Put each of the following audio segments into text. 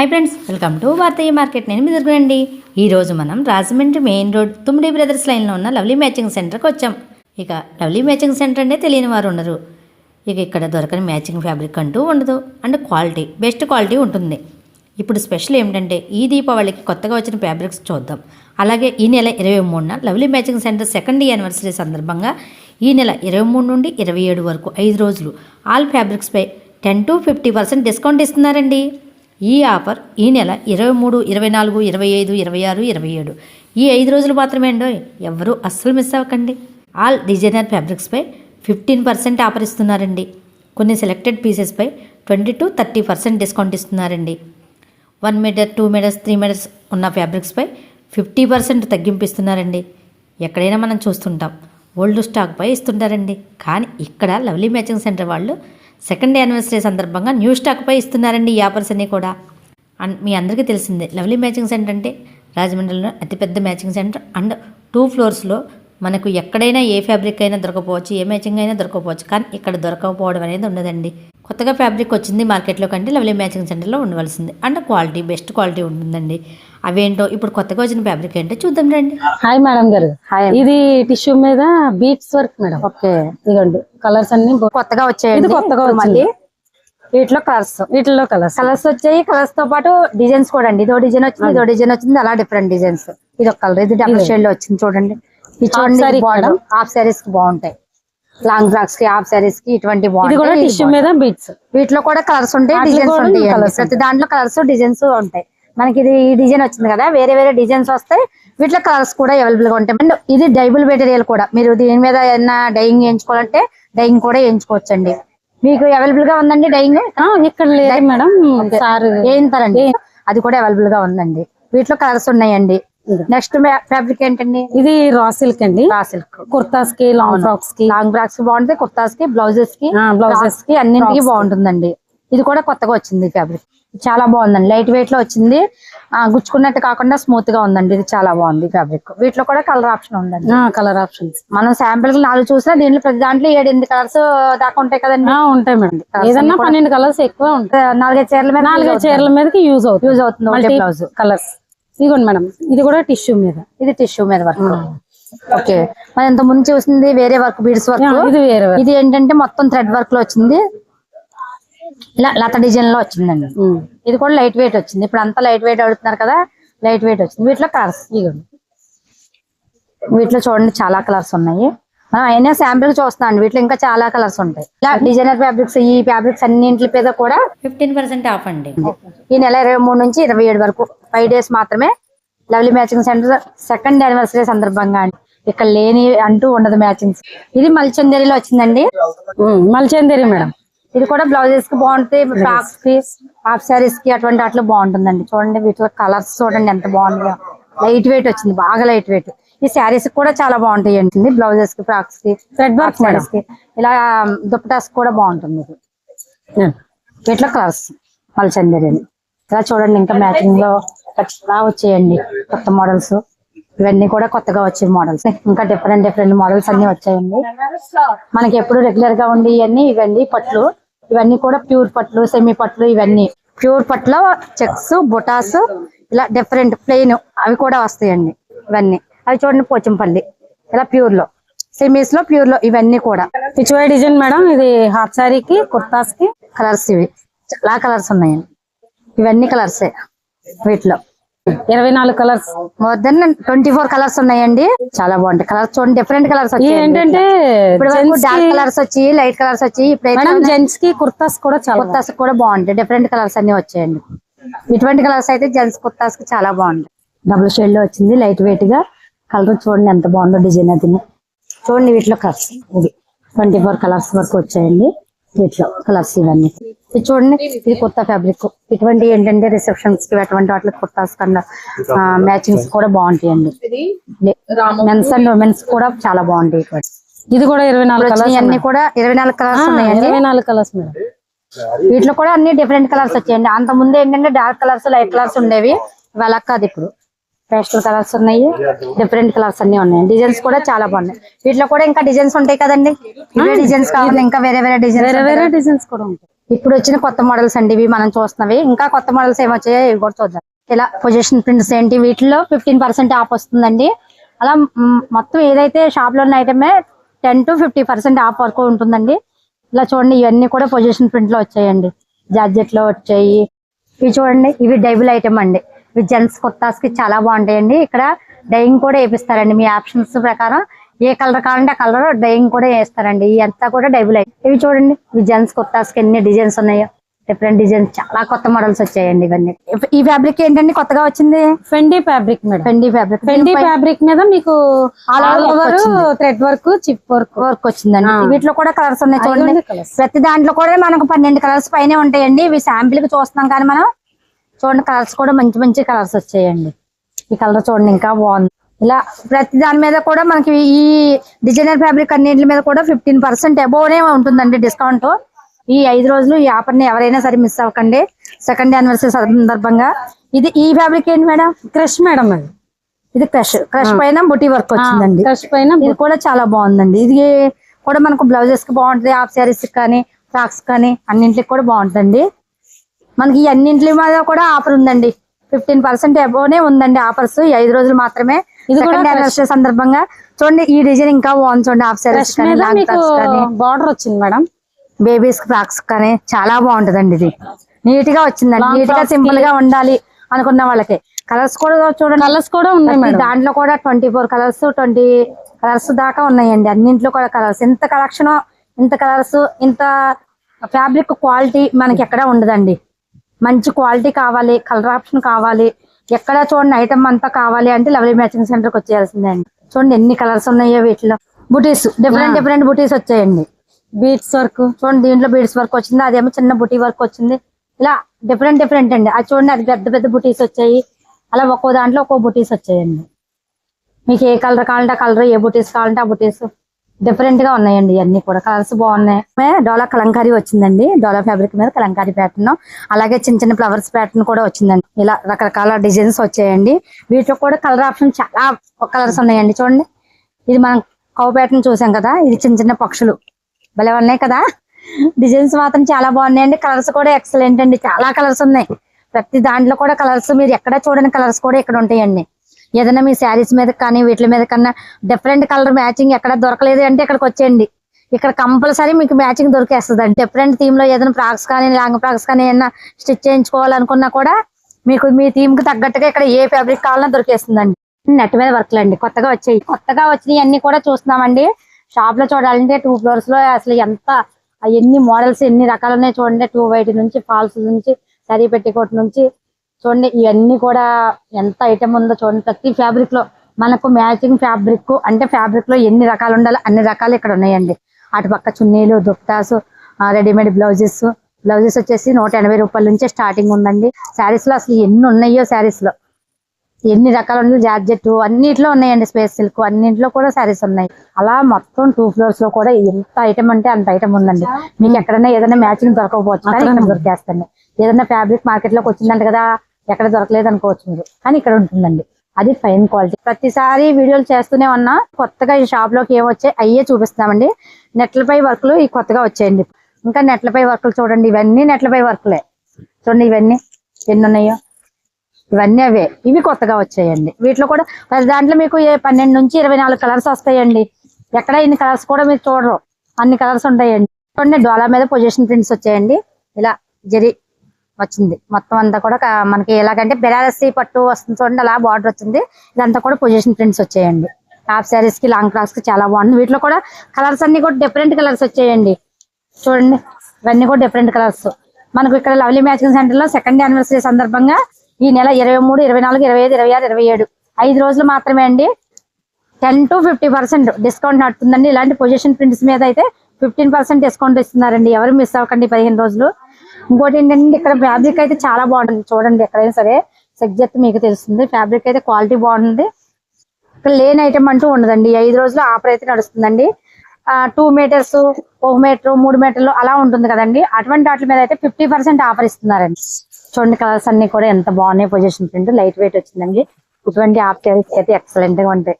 Hi friends welcome to Bharatiya market నేను మీ దగ్గరండి ఈరోజు మనం Rajahmundry main road Tummidi brothers లైన్లో ఉన్న లవ్లీ మ్యాచింగ్ సెంటర్కి వచ్చాం. ఇక లవ్లీ మ్యాచింగ్ సెంటర్ అంటే తెలియని వారు ఉండరు. ఇక ఇక్కడ దొరకని మ్యాచింగ్ ఫ్యాబ్రిక్ అంటూ ఉండదు. అండ్ క్వాలిటీ బెస్ట్ క్వాలిటీ ఉంటుంది. ఇప్పుడు స్పెషల్ ఏమిటంటే ఈ దీపావళికి కొత్తగా వచ్చిన ఫ్యాబ్రిక్స్ చూద్దాం. అలాగే ఈ నెల ఇరవై మూడున lovely matching centre second anniversary సందర్భంగా ఈ నెల ఇరవై మూడు నుండి ఇరవై ఏడు వరకు ఐదు రోజులు all ఫ్యాబ్రిక్స్పై ten to fifty percent discount ఇస్తున్నారండి. ఈ ఆఫర్ ఈ నెల ఇరవై మూడు ఇరవై నాలుగు ఇరవై ఐదు ఇరవై ఆరు ఇరవై ఏడు. ఈ ఐదు రోజులు మాత్రమే అండి ఎవరూ అస్సలు మిస్ అవ్వకండి. ఆల్ డిజైనర్ ఫ్యాబ్రిక్స్పై ఫిఫ్టీన్ పర్సెంట్ ఆఫర్ ఇస్తున్నారండి. కొన్ని selected పీసెస్పై twenty to thirty percent discount ఇస్తున్నారండి. One metre two metres three metres ఉన్న ఫ్యాబ్రిక్స్పై ఫిఫ్టీ పర్సెంట్ తగ్గింపు ఇస్తున్నారండి. ఎక్కడైనా మనం చూస్తుంటాం. ఓల్డ్ స్టాక్పై ఇస్తుంటారండి. కానీ ఇక్కడ లవ్లీ మ్యాచింగ్ సెంటర్ వాళ్ళు సెకండ్ యానివర్సరీ సందర్భంగా న్యూ స్టాక్పై ఇస్తున్నారండి ఈ ఆఫర్స్ అన్నీ కూడా. అండ్ మీ అందరికీ తెలిసిందే లవ్లీ మ్యాచింగ్ సెంటర్ అంటే రాజమండ్రిలో అతిపెద్ద మ్యాచింగ్ సెంటర్. అండ్ టూ ఫ్లోర్స్లో మనకు ఎక్కడైనా ఏ ఫ్యాబ్రిక్ అయినా దొరకపోవచ్చు ఏ మ్యాచింగ్ అయినా దొరకపోవచ్చు. కానీ ఇక్కడ దొరకకపోవడం అనేది ఉండదండి. కొత్తగా ఫ్యాబ్రిక్ వచ్చింది మార్కెట్లో కంటే లవ్లీ మ్యాచింగ్ సెంటర్లో ఉండవలసింది. అండ్ క్వాలిటీ బెస్ట్ క్వాలిటీ ఉంటుందండి. అవేంటో ఇప్పుడు కొత్తగా వచ్చిన ఫ్యాబ్రిక్ ఏంటో చూద్దాం రండి. హాయ్ మేడం గారు. హాయ్ ఇది టిష్యూ మీద బీట్స్ వర్క్ మేడం ఓకే ఇదిగోండి కలర్స్ అన్ని కొత్తగా వచ్చాయండి. ఇది కొత్తగా మళ్ళీ వచ్చింది. వీటిలో కలర్స్ వీటిల్లో కలర్స్ కలర్స్ వచ్చాయి కలర్స్తో పాటు డిజైన్స్ కూడా అండి. ఇదో డిజైన్ వచ్చింది ఇదో డిజైన్ వచ్చింది అలా డిఫరెంట్ డిజైన్స్ ఇది ఒక కలర్ ఇది డబుల్ షేడ్లో వచ్చింది చూడండి. ఇది చూడండి బార్డర్ హాఫ్ సారీస్కి బాగుంటాయి. లాంగ్ ఫ్రాక్స్కి హాఫ్ సారీస్కి ఇటువంటి ఇది కూడా బాగుంటాయి. టిష్యూ మీద బీట్స్ వీటిలో కూడా కలర్స్ ఉంటాయి వాటిలో డిజైన్స్ ఉంటాయి ప్రతి దాంట్లో కలర్స్ డిజైన్స్ ఉంటాయి. మనకి ఇది ఈ డిజైన్ వచ్చింది కదా వేరే వేరే డిజైన్స్ వస్తాయి వీటిలో కలర్స్ కూడా అవైలబుల్గా ఉంటాయి. అండ్ ఇది డైబుల్ మెటీరియల్ కూడా. మీరు దీని మీద ఏదైనా డైయింగ్ చేయించుకోవాలంటే డైయింగ్ కూడా చేయించుకోవచ్చండి మీకు అవైలబుల్గా ఉందండి డైయింగ్? ఇక్కడ లేదు మేడం. సార్ ఏంటారండి అది కూడా అవైలబుల్గా ఉందండి. వీటిలో కలర్స్ ఉన్నాయండి. నెక్స్ట్ ఫ్యాబ్రిక్ ఏంటండి? ఇది రా సిల్క్ అండి. Raw silk. కుర్తాస్కి లాంగ్ ఫ్రాక్స్కి లాంగ్ ఫ్రాక్స్ బాగుంటాయి కుర్తాస్కి బ్లౌజెస్కి బ్లౌజెస్కి అన్నింటికి బాగుంటుందండి. ఇది కూడా కొత్తగా వచ్చింది ఫ్యాబ్రిక్. చాలా బాగుందండి. లైట్ వెయిట్లో వచ్చింది. ఆ, గుచ్చుకున్నట్టు కాకుండా స్మూత్గా ఉందండి. ఇది చాలా బాగుంది ఫ్యాబ్రిక్ వీటిలో కూడా కలర్ ఆప్షన్ ఉందండి. కలర్ ఆప్షన్స్ మనం శాంపిల్కి నాలుగు చూసినా దీంట్లో ప్రతి దాంట్లో ఏడు ఎనిమిది కలర్స్ దాకా ఉంటాయి కదండి. ఉంటాయి మేడం ఏదన్నా పన్నెండు కలర్స్ ఎక్కువ ఉంటాయి. నాలుగైదు చీరల మీద నాలుగైదు చీరల మీదకి యూజ్ అవుతుంది. యూజ్ అవుతుంది. బ్లౌజ్ కలర్స్ ఇదిగోండి మేడం. ఇది కూడా టిష్యూ మీద. ఇది టిష్యూ మీద వర్క్ ఓకే మరి ఇంత ముందు చూసింది వేరే వర్క్ బీడ్స్ వర్క్ ఇది వేరే వేరే. ఇది ఏంటంటే మొత్తం థ్రెడ్ వర్క్లో వచ్చింది. ఇలా లత డిజైన్లో వచ్చిందండి. ఇది కూడా లైట్ వెయిట్ వచ్చింది. ఇప్పుడు అంతా లైట్ వెయిట్ అడుగుతున్నారు కదా లైట్ వెయిట్ వచ్చింది. వీటిలో కలర్స్ ఇదిగోండి వీటిలో చూడండి చాలా కలర్స్ ఉన్నాయి. మనం అయినా శాంపిల్ చూస్తున్నాం వీటిలో ఇంకా చాలా కలర్స్ ఉంటాయి. ఇలా డిజైనర్ ఫ్యాబ్రిక్స్ ఈ ఫ్యాబ్రిక్స్ అన్నింటి మీద కూడా ఫిఫ్టీన్ పర్సెంట్ ఆఫ్ అండి. ఈ నెల ఇరవై మూడు నుంచి ఇరవై ఏడు వరకు ఫైవ్ డేస్ మాత్రమే lovely matching centre second anniversary సందర్భంగా అండి. ఇక్కడ లేని అంటూ ఉండదు మ్యాచింగ్స్. ఇది మల్చందేరిలో వచ్చిందండి. మల్చేందేరి మేడం. ఇది కూడా బ్లౌజెస్కి బాగుంటాయి ఫ్రాక్స్కి హాఫ్ సారీస్కి అటువంటి వాటిలో బాగుంటుందండి. చూడండి వీటిలో కలర్స్ చూడండి ఎంత బాగుందో లైట్ వెయిట్ వచ్చింది బాగా లైట్ వెయిట్ ఈ శారీస్ కూడా చాలా బాగుంటాయి అండి బ్లౌజెస్కి ఫ్రాక్స్కి థ్రెడ్ వర్క్ సారీస్కి. ఇలా దుప్పటాస్ కూడా బాగుంటుంది ఇది. వీటిలో కలర్స్ మల్చందేరిని. ఇలా చూడండి ఇంకా మ్యాచింగ్లో ఇలా వచ్చాయండి కొత్త మోడల్స్. ఇవన్నీ కూడా కొత్తగా వచ్చే మోడల్స్. ఇంకా డిఫరెంట్ డిఫరెంట్ మోడల్స్ అన్ని వచ్చాయండి. మనకి ఎప్పుడు రెగ్యులర్గా ఉండి ఇవన్నీ ఇవన్నీ పట్లు. ఇవన్నీ కూడా ప్యూర్ పట్లు సెమీ పట్లు ఇవన్నీ. ప్యూర్ పట్లో చెక్స్ బుటాస్ ఇలా డిఫరెంట్ ప్లెయిన్ అవి కూడా వస్తాయండి ఇవన్నీ. అవి చూడండి పోచంపల్లి. ఇలా ప్యూర్లో. సెమీస్లో ప్యూర్లో ఇవన్నీ కూడా. పిచ్చువై డిజైన్ మేడం ఇది హాఫ్ శారీకి కుర్తాస్కి కలర్స్ ఇవి. చాలా కలర్స్ ఉన్నాయండి. ఇవన్నీ కలర్సే వీటిలో. ఇరవై నాలుగు colours. More than twenty four colours ఉన్నాయండి. చాలా బాగుంటాయి. కలర్స్ చూడండి డిఫరెంట్ కలర్స్ ఇవి ఏంటంటే ఇప్పుడు డార్క్ కలర్స్ వచ్చి లైట్ కలర్స్ వచ్చి ఇప్పుడైతే మేడం జెంట్స్కి కుర్తాస్ కూడా చాలా కుర్తాస్ కూడా బాగుంటాయి. డిఫరెంట్ కలర్స్ అన్ని వచ్చాయండి. ఇటువంటి కలర్స్ అయితే జెంట్స్ కుర్తాస్కి చాలా బాగుంటాయి. డబుల్ షేడ్లో వచ్చింది లైట్ వెయిట్గా. కలర్ చూడండి ఎంత బాగుందో డిజైన్ అది చూడండి వీటిలో కలర్స్. ఇది ట్వంటీ ఫోర్ కలర్స్ వరకు వచ్చాయండి. వీటిలో కలర్స్ ఇవన్నీ. ఇది చూడండి ఇది కొత్త ఫ్యాబ్రిక్ ఇటువంటి ఏంటంటే రిసెప్షన్స్కి అటువంటి వాటికి కుర్తాస్ కన్నా మ్యాచింగ్స్ కూడా బాగుంటాయండి. మెన్స్ అండ్ ఉమెన్స్ కూడా చాలా బాగుంటాయి ఇటువంటి. ఇది కూడా ఇరవై నాలుగు కలర్స్ అన్ని కూడా ఇరవై నాలుగు కలర్స్ ఉన్నాయండి. ఇరవై నాలుగు కలర్స్ మేడం వీటిలో కూడా అన్ని డిఫరెంట్ కలర్స్ వచ్చాయండి. అంత ముందు ఏంటంటే డార్క్ కలర్స్ లైట్ కలర్స్ ఉండేవి. ఇవాళ కాదు ఇప్పుడు పేస్టల్ కలర్స్ ఉన్నాయి. డిఫరెంట్ కలర్స్ అన్ని ఉన్నాయి. డిజైన్స్ కూడా చాలా బాగున్నాయి. వీటిలో కూడా ఇంకా డిజైన్స్ ఉంటాయి కదండి. డిజైన్స్ కావాలి ఇంకా వేరే వేరే డిజైన్స్ వేరే వేరే డిజైన్స్ కూడా ఉంటాయి. ఇప్పుడు వచ్చిన కొత్త మోడల్స్ అండి ఇవి మనం చూస్తున్నవి. ఇంకా కొత్త మోడల్స్ ఏమొచ్చాయో ఇవి కూడా చూద్దాం. ఇలా పొజిషన్ ప్రింట్స్ ఏంటి? వీటిలో ఫిఫ్టీన్ పర్సెంట్ ఆఫ్ వస్తుందండి. అలా మొత్తం ఏదైతే షాప్లో ఉన్న ఐటమే ten to fifty percent off వరకు ఉంటుందండి. ఇలా చూడండి ఇవన్నీ కూడా పొజిషన్ ప్రింట్లో వచ్చాయండి. జార్జెట్లో వచ్చాయి. ఇవి చూడండి ఇవి డైబుల్ ఐటమ్ అండి. ఇవి జెంట్స్ కుర్తాస్కి చాలా బాగుంటాయండి. ఇక్కడ డైయింగ్ కూడా వేపిస్తారండి మీ ఆప్షన్స్ ప్రకారం. ఏ కలర్ కావాలంటే ఆ కలర్ డైయింగ్ కూడా వేస్తారండి. ఇవి అంతా కూడా డైబుల్ ఐటమ్ ఇవి చూడండి ఇవి జెంట్స్ కుర్తాస్కి ఎన్ని డిజైన్స్ ఉన్నాయో. డిఫరెంట్ డిజైన్స్ చాలా కొత్త మోడల్స్ వచ్చాయండి ఇవన్నీ. ఈ ఫ్యాబ్రిక్ ఏంటండి? కొత్తగా వచ్చింది? Fendi fabric madam. Fendi fabric Fendi fabric మీద మీకు all over. Thread work chip work work వచ్చిందండి. వీటిలో కూడా కలర్స్ ఉన్నాయి చూడండి. ప్రతి దాంట్లో కూడా మనకు పన్నెండు కలర్స్ పైనే ఉంటాయండి. ఇవి శాంపిల్కి చూస్తున్నాం కానీ మనం చూడండి కలర్స్ కూడా మంచి మంచి కలర్స్ వచ్చాయండి. ఈ కలర్ చూడండి ఇంకా బాగుంది. ఇలా ప్రతి దాని మీద కూడా మనకి ఈ డిజైనర్ ఫ్యాబ్రిక్ అన్నింటి మీద కూడా ఫిఫ్టీన్ పర్సెంట్ అబోవ్నే ఉంటుందండి డిస్కౌంట్. ఈ ఐదు రోజులు ఈ ఆఫర్ని ఎవరైనా సరే మిస్ అవ్వకండి. సెకండ్ యానివర్సరీ సందర్భంగా. ఇది ఈ ఫ్యాబ్రిక్ ఏంటి మేడం? క్రష్ మేడం అది. ఇది క్రష్. క్రష్ పైన బుటీ వర్క్ వచ్చిందండి. క్రష్ పైన ఇది కూడా చాలా బాగుందండి. ఇది కూడా మనకు బ్లౌజెస్కి బాగుంటుంది. హాఫ్ శారీస్ కానీ ఫ్రాక్స్ కానీ అన్నింటికి కూడా బాగుంటుంది మనకి ఈ అన్నింటి మీద కూడా ఆఫర్ ఉందండి. ఫిఫ్టీన్ పర్సెంట్ అబోనే ఉందండి ఆఫర్స్. ఈ ఐదు రోజులు మాత్రమే ఇది కూడా సందర్భంగా. చూడండి ఈ డిజైన్ ఇంకా బాగుంది చూడండి హాఫ్ కానీ బార్డర్ వచ్చింది మేడం. బేబీస్ ఫ్రాక్స్ కానీ చాలా బాగుంటదండి ఇది. నీట్గా వచ్చిందండి నీట్గా సింపుల్గా ఉండాలి అనుకున్న వాళ్ళకి. కలర్స్ కూడా చూడండి. కలర్స్ కూడా ఉన్నాయి దాంట్లో కూడా twenty four colours twenty colours దాకా ఉన్నాయండి. అన్నింట్లో కూడా కలర్స్ ఇంత కలెక్షన్ ఇంత కలర్స్ ఇంత ఫ్యాబ్రిక్ క్వాలిటీ మనకి ఎక్కడ ఉండదండి. మంచి క్వాలిటీ కావాలి కలర్ ఆప్షన్ కావాలి. ఎక్కడ చూడండి ఐటమ్ అంతా కావాలి అంటే లవ్లీ మ్యాచింగ్ సెంటర్కి వచ్చేయాల్సిందే అండి చూడండి ఎన్ని కలర్స్ ఉన్నాయో వీటిలో. బుటీస్ డిఫరెంట్ డిఫరెంట్ బుటీస్ వచ్చాయండి. బీట్స్ వర్క్ చూడండి దీంట్లో బీడ్స్ వర్క్ వచ్చింది అదేమో చిన్న బుటీ వర్క్ వచ్చింది. ఇలా డిఫరెంట్ డిఫరెంట్ అండి. అది చూడండి అది పెద్ద పెద్ద బుటీస్ వచ్చాయి. అలా ఒక్కో దాంట్లో ఒక్కో బుటీస్ వచ్చాయండి. మీకు ఏ కలర్ కావాలంటే ఆ కలర్ ఏ బుటీస్ కావాలంటే ఆ బుటీస్. డిఫరెంట్గా ఉన్నాయండి ఇవన్నీ కూడా. కలర్స్ బాగున్నాయి. డోలా కలంకారీ వచ్చిందండి. డోలా ఫ్యాబ్రిక్ మీద కలంకారీ ప్యాటర్న్ అలాగే చిన్న చిన్న ఫ్లవర్స్ ప్యాటర్న్ కూడా వచ్చిందండి. ఇలా రకరకాల డిజైన్స్ వచ్చాయండి. వీటిలో కూడా కలర్ ఆప్షన్ చాలా కలర్స్ ఉన్నాయండి. చూడండి. ఇది మనం కౌ ప్యాటర్న్ చూసాం కదా. ఇది చిన్న చిన్న పక్షులు. భలే ఉన్నాయి కదా. డిజైన్స్ మాత్రం చాలా బాగున్నాయండి. కలర్స్ కూడా ఎక్సలెంట్ అండి. చాలా కలర్స్ ఉన్నాయి. ప్రతి దాంట్లో కూడా కలర్స్ మీరు ఎక్కడ చూడని కలర్స్ కూడా ఇక్కడ ఉంటాయండి. ఏదైనా మీ శారీస్ మీద కానీ వీటి మీద కన్నా డిఫరెంట్ కలర్ మ్యాచింగ్ ఎక్కడ దొరకలేదు అంటే ఇక్కడికి వచ్చేయండి. ఇక్కడ కంపల్సరీ మీకు మ్యాచింగ్ దొరికేస్తుంది. అండి డిఫరెంట్ థీమ్లో ఏదైనా ఫ్రాక్స్ కానీ లాంగ్ ఫ్రాక్స్ కానీ ఏదైనా స్టిచ్ చేయించుకోవాలనుకున్నా కూడా మీకు మీ థీమ్కి తగ్గట్టుగా ఇక్కడ ఏ ఫ్యాబ్రిక్ కావాలన్నా దొరికేస్తుందండి. నెట్ మీద వర్క్లు అండి కొత్తగా వచ్చాయి. కొత్తగా వచ్చినాయి అన్ని కూడా చూస్తున్నామండి. షాప్లో చూడాలంటే టూ ఫ్లోర్స్లో అసలు ఎంత అవన్నీ ఎన్ని మోడల్స్ ఎన్ని రకాలు ఉన్నాయి చూడండి. టూ వైట్ నుంచి ఫాల్స్ నుంచి సరీ పెట్టికోట్ నుంచి చూడండి ఇవన్నీ కూడా ఎంత ఐటమ్ ఉందో చూడండి. ప్రతి ఫ్యాబ్రిక్లో మనకు మ్యాచింగ్ ఫ్యాబ్రిక్ అంటే ఫ్యాబ్రిక్లో ఎన్ని రకాలు ఉండాలో అన్ని రకాలు ఇక్కడ ఉన్నాయండి. అటు పక్క చున్నీలు దుప్టాస్ రెడీమేడ్ బ్లౌజెస్ బ్లౌజెస్ వచ్చేసి నూట ఎనభై రూపాయల నుంచి స్టార్టింగ్ ఉందండి. శారీస్లో అసలు ఎన్ని ఉన్నాయో శారీస్లో. ఎన్ని రకాలు ఉన్నాయి జార్జెట్ అన్నిట్లో ఉన్నాయండి స్పేస్ సిల్క్ అన్నింటిలో కూడా శారీస్ ఉన్నాయి. అలా మొత్తం టూ ఫ్లోర్స్లో కూడా ఎంత ఐటమ్ అంటే అంత ఐటమ్ ఉందండి. మీకు ఎక్కడైనా ఏదైనా మ్యాచింగ్ దొరకకపోవచ్చు దొరికేస్తుంది. ఏదైనా ఫ్యాబ్రిక్ మార్కెట్లోకి వచ్చిందంట కదా ఎక్కడ దొరకలేదు అనుకోవచ్చు మీరు. కానీ ఇక్కడ ఉంటుందండి. అది ఫైన్ క్వాలిటీ ప్రతిసారి వీడియోలు చేస్తూనే ఉన్నా కొత్తగా ఈ షాప్లోకి ఏమొచ్చాయి అయ్యే చూపిస్తామండి నెట్లపై వర్క్లు ఈ కొత్తగా వచ్చాయండి. ఇంకా నెట్లపై వర్క్లు చూడండి. ఇవన్నీ నెట్లపై వర్క్లే. చూడండి ఇవన్నీ ఎన్ని ఉన్నాయో. ఇవన్నీ అవే. ఇవి కొత్తగా వచ్చాయండి. వీటిలో కూడా ప్రతి దాంట్లో మీకు పన్నెండు నుంచి ఇరవై నాలుగు కలర్స్ వస్తాయండి. ఎక్కడ ఇన్ని కలర్స్ కూడా మీరు చూడరు. అన్ని కలర్స్ ఉంటాయండి. చూడండి డోలా మీద పొజిషన్ ప్రింట్స్ వచ్చాయండి. ఇలా జరి వచ్చింది. మొత్తం అంతా కూడా మనకి ఎలాగంటే బెనారసి పట్టు వస్తుంది చూడండి అలా బార్డర్ వచ్చింది. ఇదంతా కూడా పొజిషన్ ప్రింట్స్ వచ్చాయండి. హాఫ్ శారీస్కి లాంగ్ ఫ్రాక్స్కి చాలా బాగుంది. వీటిలో కూడా కలర్స్ అన్ని కూడా డిఫరెంట్ కలర్స్ వచ్చాయండి. చూడండి ఇవన్నీ కూడా డిఫరెంట్ కలర్స్ మనకు ఇక్కడ లవ్లీ మ్యాచింగ్ సెంటర్లో సెకండ్ యానివర్సరీ సందర్భంగా ఈ నెల ఇరవై మూడు ఇరవై నాలుగు ఇరవై ఐదు ఇరవై ఆరు ఇరవై ఏడు ఐదు రోజులు మాత్రమే అండి. Ten to fifty percent discount నడుతుందండి. ఇలాంటి పొజిషన్ ప్రింట్స్ మీద అయితే ఫిఫ్టీన్ పర్సెంట్ డిస్కౌంట్ ఇస్తున్నారండి. ఎవరు మిస్ అవ్వకండి పదిహేను రోజులు. ఇంకోటి ఏంటంటే ఇక్కడ ఫ్యాబ్రిక్ అయితే చాలా బాగుంటుంది. చూడండి ఎక్కడైనా సరే సెగ్జెత్ మీకు తెలుస్తుంది. ఫ్యాబ్రిక్ అయితే క్వాలిటీ బాగుంటుంది. ఇక్కడ లేని ఐటమ్ అంటూ ఉండదండి. ఐదు రోజులు ఆఫర్ అయితే నడుస్తుందండి. టూ మీటర్స్ ఒక మీటర్ మూడు మీటర్లు అలా ఉంటుంది కదండి. అటువంటి వాటి మీద అయితే ఫిఫ్టీ పర్సెంట్ ఆఫర్ ఇస్తున్నారండి. చూడండి కలర్స్ అన్ని కూడా ఎంత బాగున్నాయి. పొజిషన్ ప్రింట్ లైట్ వెయిట్ వచ్చిందండి. ఇటువంటి ఆఫ్ అయితే ఎక్సలెంట్గా ఉంటాయి.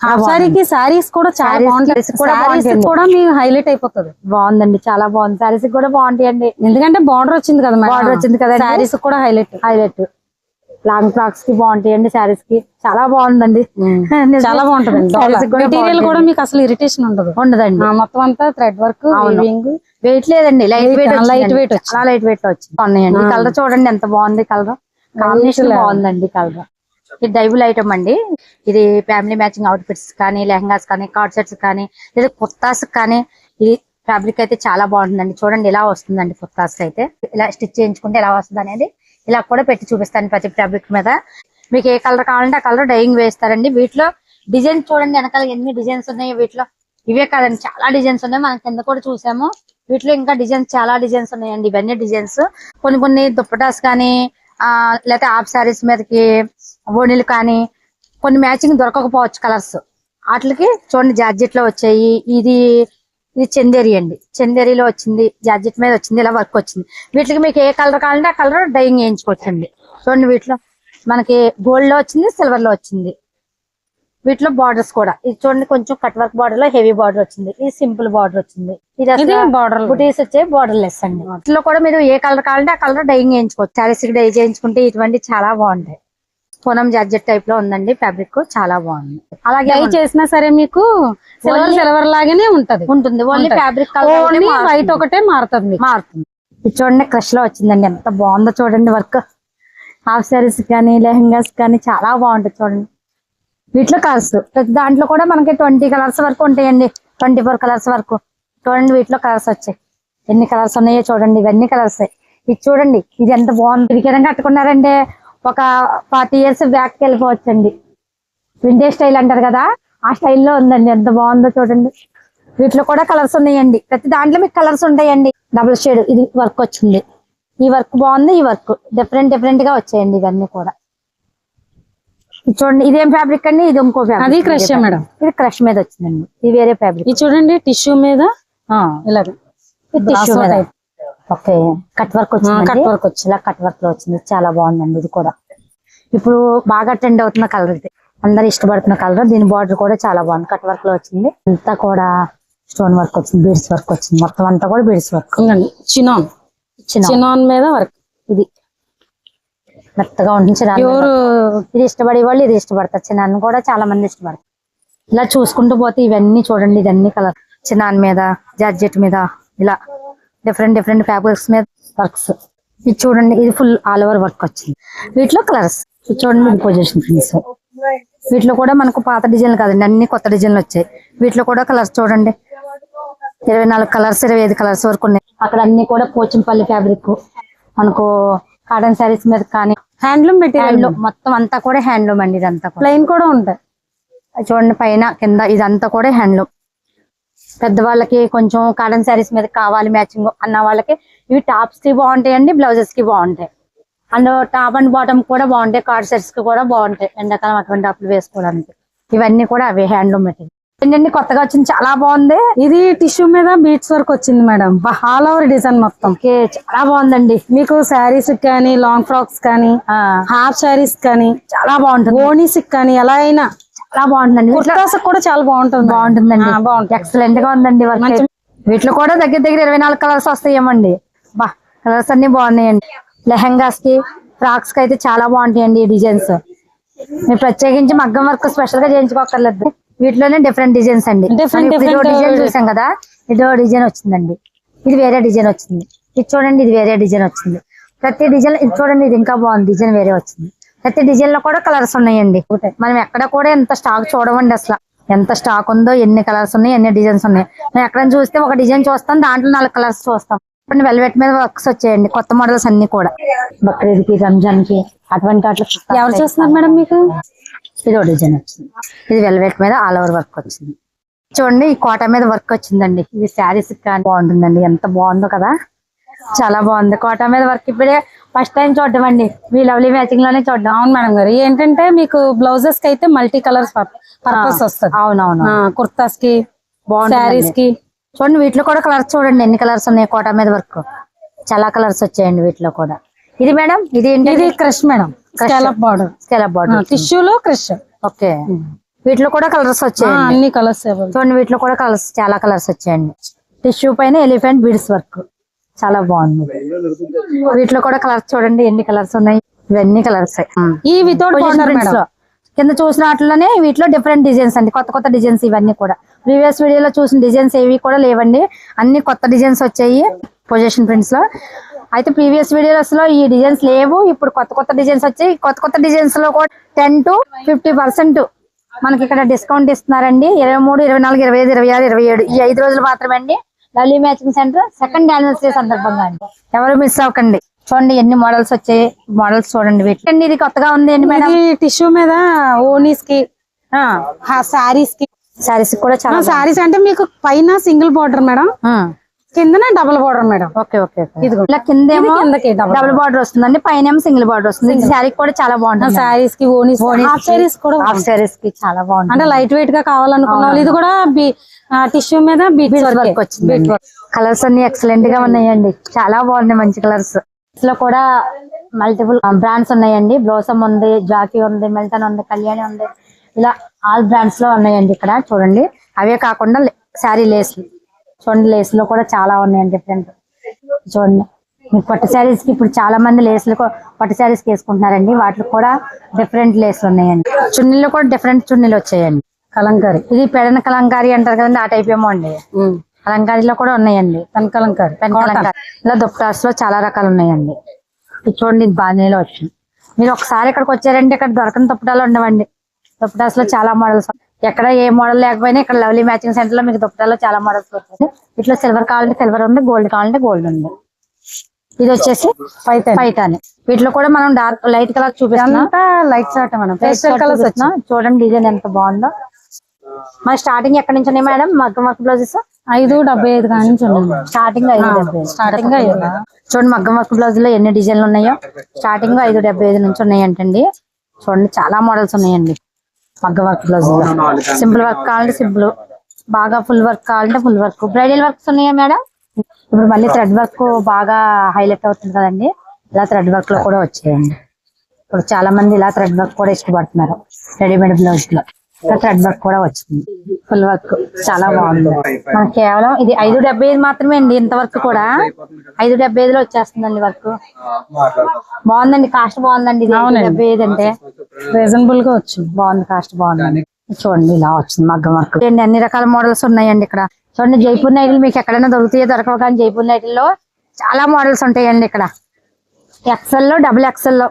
హాఫ్ సారీకి సారీస్ కూడా చాలా బాగుంటాయి. కూడా సారీస్ బాగుంటాయండి. కూడా మీ హైలైట్ అయిపోతుంది. బాగుందండి చాలా బాగుంది. సారీస్ కూడా బాగుంటాయండి. ఎందుకంటే బార్డర్ వచ్చింది కదా Border వచ్చింది కదండి. సారీస్ కూడా హైలైట్. హైలైట్. లాంగ్ ఫ్రాక్స్కి బాగుంటాయండి సారీస్కి చాలా బాగుందండి. చాలా బాగుంటుంది మెటీరియల్ కూడా. మీకు అసలు ఇరిటేషన్ ఉండదు. ఉండదండి. మొత్తం అంతా థ్రెడ్ వర్క్ వెయిట్ లేదండి. లైట్ వెయిట్ weight వచ్చింది. చాలా లైట్ వెయిట్లో వచ్చింది. ఉన్నాయండి ఆ. కలర్ చూడండి ఎంత బాగుంది. Colour combination. బాగుందండి కలర్ ఇది డైబుల్ ఐటమ్ అండి. ఇది ఫ్యామిలీ మ్యాచింగ్ అవుట్ ఫిట్స్ కానీ లెహంగాస్ కానీ కార్డ్ సెట్స్ కానీ లేదా కుర్తాస్ కానీ ఇది ఫ్యాబ్రిక్ అయితే చాలా బాగుంటుందండి. చూడండి ఇలా వస్తుందండి కుర్తాస్ అయితే. ఇలా స్టిచ్ చేయించుకుంటే ఎలా వస్తుంది అనేది ఇలా కూడా పెట్టి చూపిస్తాను ప్రతి ఫ్యాబ్రిక్ మీద. మీకు ఏ కలర్ కావాలంటే ఆ కలర్ డైయింగ్ వేస్తారండి. వీటిలో డిజైన్ చూడండి వెనకాల ఎన్ని డిజైన్స్ ఉన్నాయి వీటిలో. ఇవే కాదండి చాలా డిజైన్స్ ఉన్నాయి. మనం కింద కూడా చూసాము. వీటిలో ఇంకా డిజైన్స్ చాలా డిజైన్స్ ఉన్నాయండి. ఇవన్నీ డిజైన్స్. కొన్ని కొన్ని దుప్పటాస్ కానీ లేకపోతే హాఫ్ సారీస్ మీదకి ఓణీలు కానీ కొన్ని మ్యాచింగ్ దొరకకపోవచ్చు కలర్స్. వాటికి చూడండి జార్జెట్లో వచ్చాయి. ఇది ఇది చందేరి అండి. చందేరిలో వచ్చింది జార్జెట్ మీద వచ్చింది ఇలా వర్క్ వచ్చింది. వీటికి మీకు ఏ కలర్ కావాలంటే ఆ కలర్ డైయింగ్ వేయించుకోవచ్చండి. చూడండి వీటిలో మనకి గోల్డ్లో వచ్చింది సిల్వర్లో వచ్చింది. వీటిలో బార్డర్స్ కూడా. ఇది చూడండి కొంచెం కట్ వర్క్ బార్డర్లో హెవీ బార్డర్ వచ్చింది. ఇది సింపుల్ బార్డర్ వచ్చింది. ఇది బార్డర్ బుటీస్ వచ్చే బార్డర్ లెస్ అండి వీటిలో కూడా మీరు ఏ కలర్ కావాలంటే ఆ కలర్ డైయింగ్ చేయించుకోవచ్చు. సారీస్ డై చేయించుకుంటే ఇటువంటి చాలా బాగుంటాయి. పూనం జార్జెట్ టైప్లో ఉందండి ఫ్యాబ్రిక్ చాలా బాగుంది. అలాగే డై చేసినా సరే మీకు సిల్వర్ సిల్వర్ లాగానే ఉంటది. ఉంటుంది. ఓన్లీ. ఫ్యాబ్రిక్ కలర్ వైట్ ఒకటే మారుతుంది మారుతుంది. ఇది చూడండి క్రష్లో వచ్చిందండి. ఎంత బాగుందో చూడండి వర్క్ హాఫ్ సారీస్ కానీ లెహంగాస్ కానీ చాలా బాగుంటుంది చూడండి. వీటిలో కలర్స్. ప్రతి దాంట్లో కూడా మనకి ట్వంటీ కలర్స్ వరకు ఉంటాయండి. ట్వంటీ ఫోర్ కలర్స్ వరకు. చూడండి వీటిలో కలర్స్ వచ్చాయి. ఎన్ని కలర్స్ ఉన్నాయో చూడండి. ఇవన్నీ కలర్స్. ఇది చూడండి. ఇది ఎంత బాగుంది. ఇది విధంగా కట్టుకున్నారంటే ఒక ఫార్టీ ఇయర్స్ బ్యాక్ వెళ్ళిపోవచ్చండి. వింటేజ్ స్టైల్ అంటారు కదా ఆ స్టైల్లో ఉందండి. ఎంత బాగుందో చూడండి. వీటిలో కూడా కలర్స్ ఉన్నాయండి. ప్రతి దాంట్లో మీకు కలర్స్ ఉంటాయండి. డబుల్ షేడ్ ఇది వర్క్ వచ్చింది. ఈ వర్క్ బాగుంది ఈ వర్క్. డిఫరెంట్ డిఫరెంట్గా వచ్చాయండి ఇవన్నీ కూడా. చూడండి ఇదేం ఫ్యాబ్రిక్ అండి ఇది ఇంకో ఫ్యాబ్రిక్ అది క్రష్ మేడం. ఇది క్రష్ మీద వచ్చిందండి. ఇది వేరే ఫ్యాబ్రిక్ ఇది చూడండి టిష్యూ మీద ఇలాగ. టిష్యూ మీద. ఓకే కట్ వర్క్ వచ్చింది cut work వచ్చింది. ఇలా కట్ వర్క్లో వచ్చింది. చాలా బాగుందండి ఇది కూడా. ఇప్పుడు బాగా ట్రెండ్ అవుతున్న కలర్ ఇది. అందరు ఇష్టపడుతున్న కలర్ దీని బార్డర్ కూడా చాలా బాగుంది. కట్ వర్క్లో వచ్చింది. అంతా కూడా స్టోన్ వర్క్ వచ్చింది బీడ్స్ వర్క్ వచ్చింది. మొత్తం అంతా కూడా బీడ్స్ వర్క్ చిన్న చినాన్ మీద వర్క్ ఇది. మెత్తగా ఉంటుంది ఇది ఇష్టపడే వాళ్ళు ఇది ఇష్టపడతారు. చిన్నాన్ని కూడా చాలా మంది ఇష్టపడతారు. ఇలా చూసుకుంటూ పోతే ఇవన్నీ చూడండి ఇవన్నీ కలర్ చిన్నాన్ మీద జార్జెట్ మీద ఇలా డిఫరెంట్ డిఫరెంట్ ఫ్యాబ్రిక్స్ మీద వర్క్స్ ఇది చూడండి ఇది ఫుల్ ఆల్ ఓవర్ వర్క్ వచ్చింది. వీటిలో కలర్స్ చూడండి ఇది పొజిషన్ ప్రింట్స్ వీటిలో కూడా మనకు పాత డిజైన్లు కాదండి అన్ని కొత్త డిజైన్లు వచ్చాయి. వీటిలో కూడా కలర్స్ చూడండి. ఇరవై నాలుగు కలర్స్ ఇరవై ఐదు కలర్స్ వరకు ఉన్నాయి. అక్కడ అన్ని కూడా పోచంపల్లి ఫ్యాబ్రిక్ మనకు కాటన్ శారీస్ మీద కానీ హ్యాండ్లూమ్ మెటీరియల్ మొత్తం అంతా కూడా హ్యాండ్లూమ్ అండి ఇదంతా కూడా. ప్లెయిన్ కూడా ఉంటాయి చూడండి పైన కింద ఇదంతా కూడా హ్యాండ్లూమ్ పెద్దవాళ్ళకి కొంచెం కాటన్ శారీస్ మీద కావాలి మ్యాచింగ్ అన్న వాళ్ళకి ఇవి టాప్స్కి బాగుంటాయండి బ్లౌజెస్కి బాగుంటాయి. అండ్ టాప్ అండ్ బాటమ్ కూడా బాగుంటాయి కార్డ్ సెట్స్కి కూడా బాగుంటాయి. ఎండాకాలం అటువంటి అప్పుడు వేసుకోవడానికి. ఇవన్నీ కూడా అవే హ్యాండ్లూమ్ మెటీరియల్ ఏంటండి కొత్తగా వచ్చింది చాలా బాగుంది. ఇది టిష్యూ మీద బీట్స్ వర్క్ వచ్చింది మేడం. ఆల్ ఓవర్ డిజైన్ మొత్తం. చాలా బాగుందండి. మీకు శారీస్ కానీ లాంగ్ ఫ్రాక్స్ కానీ హాఫ్ శారీస్ కానీ చాలా బాగుంటుంది. ఓనీస్ కానీ ఎలా అయినా చాలా బాగుంటుందండి. వీటిలో కుర్తాస్ కూడా చాలా బాగుంటుంది. బాగుంటుందండి. బాగుంటుంది. ఎక్సలెంట్గా ఉందండి వీటిలో కూడా దగ్గర దగ్గర ఇరవై నాలుగు కలర్స్ వస్తాయేమండి. బా కలర్స్ అన్ని బాగున్నాయండి. లెహంగాస్కి ఫ్రాక్స్కి అయితే చాలా బాగుంటాయండి ఈ డిజైన్స్. మీరు ప్రత్యేకించి మగ్గం వర్క్ స్పెషల్గా చేయించుకోకర్లేదు వీటిలోనే డిఫరెంట్ డిజైన్స్ అండి. డిజైన్ చూసాం కదా ఇదో డిజైన్ వచ్చిందండి. ఇది వేరే డిజైన్ వచ్చింది. ఇది చూడండి ఇది వేరే డిజైన్ వచ్చింది. ప్రతి డిజైన్ ఇది చూడండి ఇది ఇంకా బాగుంది. డిజైన్ వేరే వచ్చింది. ప్రతి డిజైన్లో కూడా కలర్స్ ఉన్నాయండి. మనం ఎక్కడ కూడా ఎంత స్టాక్ చూడమండి అసలు. ఎంత స్టాక్ ఉందో ఎన్ని కలర్స్ ఉన్నాయి ఎన్ని డిజైన్స్ ఉన్నాయి. మనం ఎక్కడ చూస్తే ఒక డిజైన్ చూస్తాం దాంట్లో నాలుగు కలర్స్ చూస్తాం. ఇప్పుడు వెల్వెట్ మీద వర్క్స్ వచ్చాయండి కొత్త మోడల్స్ అన్ని కూడా. బక్రీద్కి రంజాన్కి అటువంటి ఎవరు చేస్తున్నారు మేడం మీకు? ఇది డిజైన్ వచ్చింది. ఇది వెల్వెట్ మీద ఆల్ ఓవర్ వర్క్ వచ్చింది. చూడండి ఈ కోట మీద వర్క్ వచ్చిందండి. ఇది శారీస్ కానీ బాగుంటుందండి. ఎంత బాగుందో కదా? చాలా బాగుంది. కోట మీద వర్క్ ఇప్పుడే ఫస్ట్ టైం చూడడం అండి. మీ లవ్లీ మ్యాచింగ్లోనే చూడడం. అవును మేడం గారు. ఏంటంటే మీకు బ్లౌజెస్కి అయితే మల్టీ కలర్స్ పర్పస్ వస్తుంది. అవునవును. కుర్తాస్కి. శారీస్కి. చూడండి వీటిలో కూడా కలర్స్ చూడండి. ఎన్ని కలర్స్ ఉన్నాయి కోట మీద వర్క్ చాలా కలర్స్ వచ్చాయండి వీటిలో కూడా. ఇది మేడం ఇది ఏంటి? ఇది crush madam. Scallop border scallop border tissue లో క్రష్ ఓకే. వీటిలో కూడా కలర్స్ ఆ, వచ్చాయండి. అన్ని కలర్స్ చూడండి వీటిలో కూడా కలర్స్ చాలా కలర్స్ వచ్చాయండి. టిష్యూ పైన ఎలిఫెంట్ బీడ్స్ వర్క్ చాలా బాగుంది. వీటిలో కూడా కలర్స్ చూడండి ఎన్ని కలర్స్ ఉన్నాయి. ఇవన్నీ కలర్స్ ఈ వితౌట్ కింద చూసిన వాటిలోనే వీటిలో డిఫరెంట్ డిజైన్స్ అండి. కొత్త కొత్త డిజైన్స్ ఇవన్నీ కూడా. ప్రీవియస్ వీడియోలో చూసిన డిజైన్స్ ఏవి కూడా లేవండి. అన్ని కొత్త డిజైన్స్ వచ్చాయి. పొజిషన్ ప్రింట్స్లో. అయితే ప్రీవియస్ వీడియోస్లో ఈ డిజైన్స్ లేవు. ఇప్పుడు కొత్త కొత్త డిజైన్స్ వచ్చాయి కొత్త కొత్త డిజైన్స్లో కూడా టెన్ టు ఫిఫ్టీ పర్సెంట్ మనకి ఇక్కడ డిస్కౌంట్ ఇస్తున్నారండి. ఇరవై మూడు ఇరవై నాలుగు ఇరవై ఐదు ఇరవై ఆరు ఇరవై ఏడు ఈ ఐదు రోజులు మాత్రమే అండి lovely matching centre second anniversary సందర్భంగా అండి. ఎవరు మిస్ అవ్వకండి. చూడండి ఎన్ని మోడల్స్ వచ్చాయి. మోడల్స్ చూడండి వీటి ఇది కొత్తగా ఉంది అండి మేడం. టిష్యూ మీద ఓనీస్కి సారీస్కి సారీస్ కూడా చాలా సారీస్ అంటే మీకు పైన సింగిల్ బార్డర్ మేడం. కిందన double border madam. Okay okay. ఇదిగో. ఇలా కిందేమో కిందకి డబుల్ బార్డర్ వస్తుందండి. పైన ఏమో సింగిల్ బార్డర్ వస్తుంది. ఈ శారీ కూడా చాలా బాగుంటుంది. సారీస్కి ఓనీస్ హాఫ్ సారీస్ కూడా హాఫ్ సారీస్కి చాలా బాగుంటుంది. అంటే లైట్ వెయిట్గా కావాలనుకున్న ఇది కూడా టిష్యూ మీద బీట్స్ వర్క్ వచ్చింది కలర్స్ అన్ని ఎక్సలెంట్గా ఉన్నాయండి. చాలా బాగున్నాయి మంచి కలర్స్లో కూడా మల్టిపుల్ బ్రాండ్స్ ఉన్నాయండి. బ్లోసమ్ ఉంది జాకీ ఉంది మిల్టన్ ఉంది కళ్యాణి ఉంది. ఇలా ఆల్ బ్రాండ్స్లో ఉన్నాయండి ఇక్కడ. చూడండి. అవే కాకుండా శారీ లేస్లు చూడండి లేస్లో కూడా చాలా ఉన్నాయండి డిఫరెంట్ చూడండి మీకు పట్టు శారీస్కి ఇప్పుడు చాలా మంది లేస్లు పట్టు శారీస్కి వేసుకుంటున్నారండి. వాటిలో కూడా డిఫరెంట్ లేస్లు ఉన్నాయండి. చున్నీలో కూడా డిఫరెంట్ చున్నీలు వచ్చాయండి. కలంకారీ. ఇది పెడన కలంకారీ అంటారు కదండి ఆ టైప్ ఏమో అండి. కలంకారీలో కూడా ఉన్నాయండి. పెన్ కలంకారీ. పెన్ కలంకారీ. ఇలా దుప్టాస్లో చాలా రకాలు ఉన్నాయండి. ఇది చూడండి ఇది బాగానేలో వచ్చింది మీరు ఒకసారి ఇక్కడికి వచ్చారంటే ఇక్కడ దొరకని దుప్పటాలు ఉండవండి. దుప్పటాస్లో చాలా మోడల్స్ ఎక్కడ ఏ మోడల్ లేకపోయినా ఇక్కడ లవ్లీ మ్యాచింగ్ సెంటర్లో మీకు దుప్పటాల్లో చాలా మోడల్స్ వస్తాయి ఇట్లా సిల్వర్ కావాలంటే సిల్వర్ ఉంది గోల్డ్ కావాలంటే గోల్డ్ ఉంది. ఇది వచ్చేసి పైతాని. వీటిలో కూడా మనం డార్క్ లైట్ కలర్ చూపిస్తున్నాం. లైట్ షార్ట్ మనం వచ్చిన చూడండి డిజైన్ ఎంత బాగుందో. మరి స్టార్టింగ్ ఎక్కడి నుంచి ఉన్నాయి మేడం? మగ్గ మగ్గ బ్లౌజెస్? ఐదు డెబ్బై ఐదు కానీ ఉన్నాయి. స్టార్టింగ్ ఐదు డెబ్బై. స్టార్టింగ్ చూడండి మగ్గం వర్క్ బ్లౌజ్లో ఎన్ని డిజైన్లు ఉన్నాయో. స్టార్టింగ్ ఐదు డెబ్బై ఐదు నుంచి ఉన్నాయంటండి. చూడండి చాలా మోడల్స్ ఉన్నాయండి. మగ్గం వర్క్ బ్లౌజ్ సింపుల్ వర్క్ కావాలంటే సింపుల్. బాగా ఫుల్ వర్క్ కావాలంటే ఫుల్ వర్క్. బ్రైడల్ వర్క్స్ ఉన్నాయా మేడం? ఇప్పుడు మళ్ళీ థ్రెడ్ వర్క్ బాగా హైలైట్ అవుతుంది కదండి. ఇలా థ్రెడ్ వర్క్లో కూడా వచ్చాయండి. ఇప్పుడు చాలా మంది ఇలా థ్రెడ్ వర్క్ కూడా ఇష్టపడుతున్నారు. రెడీమేడ్ బ్లౌజ్లో థ్రెడ్ వర్క్ కూడా వచ్చింది. ఫుల్ వర్క్ చాలా బాగుంది. మనకి కేవలం ఇది ఐదు డెబ్బై ఐదు మాత్రమే అండి ఇంత వర్క్ కూడా. ఐదు డెబ్బై ఐదులో వచ్చేస్తుందండి వర్క్ బాగుందండి కాస్ట్ బాగుందండి ఇది. డెబ్బై ఐదు అంటే రీజనబుల్గా వచ్చింది. బాగుంది కాస్ట్ బాగుంది. చూడండి ఇలా వచ్చింది మగ్గం వర్క్ చూడండి అన్ని రకాల మోడల్స్ ఉన్నాయండి ఇక్కడ. చూడండి జైపూర్ నైట్లు మీకు ఎక్కడైనా దొరుకుతాయో దొరకవు కానీ జైపూర్ నైట్లో చాలా మోడల్స్ ఉంటాయండి ఇక్కడ. ఎక్సెల్లో డబుల్ ఎక్సెల్లో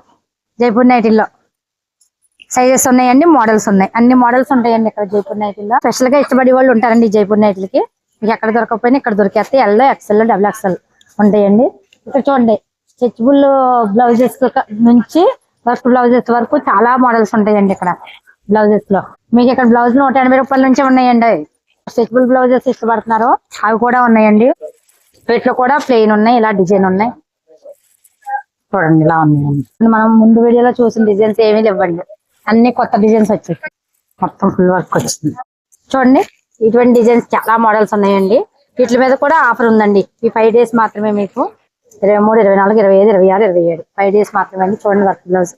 జైపూర్ నైటిల్లో. సైజెస్ ఉన్నాయండి మోడల్స్ ఉన్నాయి. అన్ని మోడల్స్ ఉంటాయండి ఇక్కడ జైపూర్ నైట్లో స్పెషల్గా ఇష్టపడే వాళ్ళు ఉంటారండి జైపూర్ నైట్లకి మీకు ఎక్కడ దొరకకపోయినా ఇక్కడ దొరికేస్తే ఎల్లో ఎక్సెల్ డబుల్ ఎక్సెల్ ఉంటాయండి. ఇక్కడ చూడండి స్ట్రెచబుల్ బ్లౌజెస్ నుంచి వర్క్ బ్లౌజెస్ వరకు చాలా మోడల్స్ ఉంటాయండి ఇక్కడ బ్లౌజెస్లో. మీకు ఇక్కడ బ్లౌజ్ నూట ఎనభై రూపాయల నుంచి ఉన్నాయండి. స్ట్రెచబుల్ బ్లౌజెస్ ఇష్టపడుతున్నారు అవి కూడా ఉన్నాయండి. వీటిలో కూడా ప్లెయిన్ ఉన్నాయి ఇలా డిజైన్ ఉన్నాయి. చూడండి ఇలా ఉన్నాయండి. మనం ముందు వీడియోలో చూసిన డిజైన్స్ ఏమీ లేవండి. అన్ని కొత్త డిజైన్స్ వచ్చాయి. మొత్తం ఫుల్ వర్క్ వచ్చింది. చూడండి ఇటువంటి డిజైన్స్ చాలా మోడల్స్ ఉన్నాయండి. వీటి మీద కూడా ఆఫర్ ఉందండి. ఈ ఫైవ్ డేస్ మాత్రమే మీకు ఇరవై మూడు ఇరవై నాలుగు ఇరవై ఐదు ఇరవై ఆరు ఇరవై ఏడు. ఫైవ్ డేస్ మాత్రమే అండి. చూడండి వర్క్ బ్లౌజ్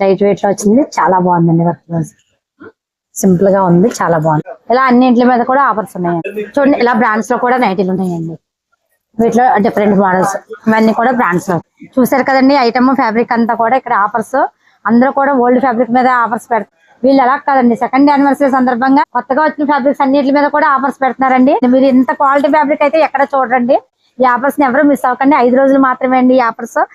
లైట్ వెయిట్లో వచ్చింది. చాలా బాగుందండి వర్క్ బ్లౌజ్ సింపుల్గా ఉంది చాలా బాగుంది. ఇలా అన్నింటి మీద కూడా ఆఫర్స్ ఉన్నాయండి. చూడండి ఇలా బ్రాండ్స్లో కూడా నైటీలు ఉన్నాయండి. వీటిలో డిఫరెంట్ మోడల్స్ ఇవన్నీ కూడా బ్రాండ్స్లో. చూసారు కదండి ఐటమ్ ఫ్యాబ్రిక్ అంతా కూడా ఇక్కడ ఆఫర్స్ అందరూ కూడా ఓల్డ్ ఫ్యాబ్రిక్ మీద ఆఫర్స్ పెడతారు వీళ్ళు ఎలా కాదండి సెకండ్ యానివర్సరీ సందర్భంగా కొత్తగా వచ్చిన ఫ్యాబ్రిక్స్ అన్నిటి మీద కూడా ఆఫర్స్ పెడుతున్నారండి. మీరు ఇంత క్వాలిటీ ఫ్యాబ్రిక్ అయితే ఎక్కడ చూడండి ఈ ఆఫర్స్ ఎవరు మిస్ అవ్వకండి. ఐదు రోజులు మాత్రమే అండి ఈ ఆఫర్స్.